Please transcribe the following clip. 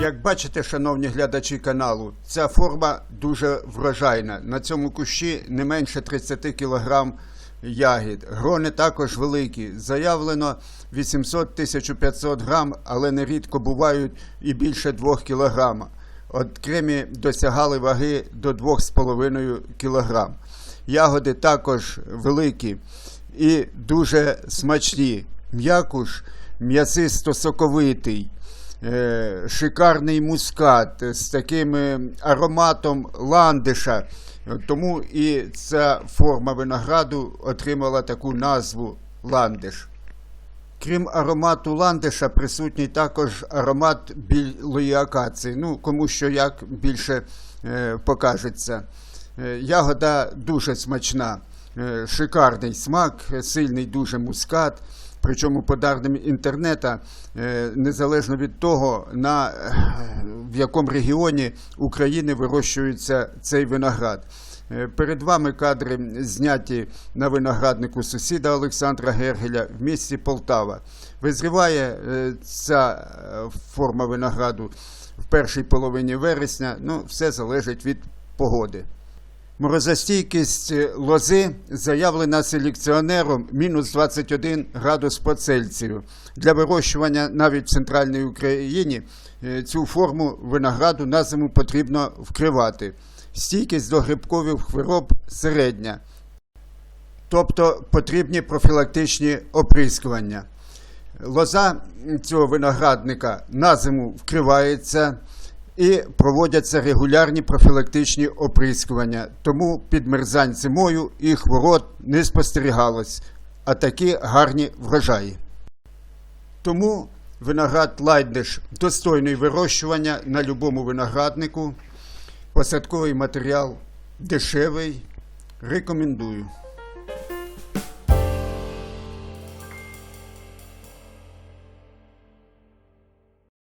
Як бачите, шановні глядачі каналу, ця форма дуже врожайна. На цьому кущі не менше 30 кг ягід. Грони також великі. Заявлено 800-1500 грам, але нерідко бувають і більше 2 кг. Окремі досягали ваги до 2,5 кг. Ягоди також великі і дуже смачні. М'якуш м'ясисто-соковитий. Е, шикарний мускат з таким е, ароматом ландиша. Тому і ця форма винограду отримала таку назву ландиш. Крім аромату ландиша, присутній також аромат білої акації. Ну, кому що як більше е, покажеться. Е, ягода дуже смачна, е, шикарний смак, е, сильний дуже мускат. Причому по даним інтернету, е, незалежно від того, на, е, в якому регіоні України вирощується цей виноград. Е, Перед вами кадри зняті на винограднику сусіда Олександра Гергеля в місті Полтава. Визріває е, ця е, форма винограду в першій половині вересня. Ну, все залежить від погоди. Морозостійкість лози заявлена селекціонером мінус 21 градус по Цельсію. Для вирощування навіть в центральній Україні е, цю форму винограду на зиму потрібно вкривати. Стійкість до грибкових хвороб середня, тобто потрібні профілактичні оприскування. Лоза цього виноградника на зиму вкривається і проводяться регулярні профілактичні оприскування. Тому підмерзань зимою і хвороб не спостерігалось, а такі гарні врожаї. Тому виноград лайднеш достойний вирощування на будь-якому винограднику. Посадковий матеріал дешевий. Рекомендую.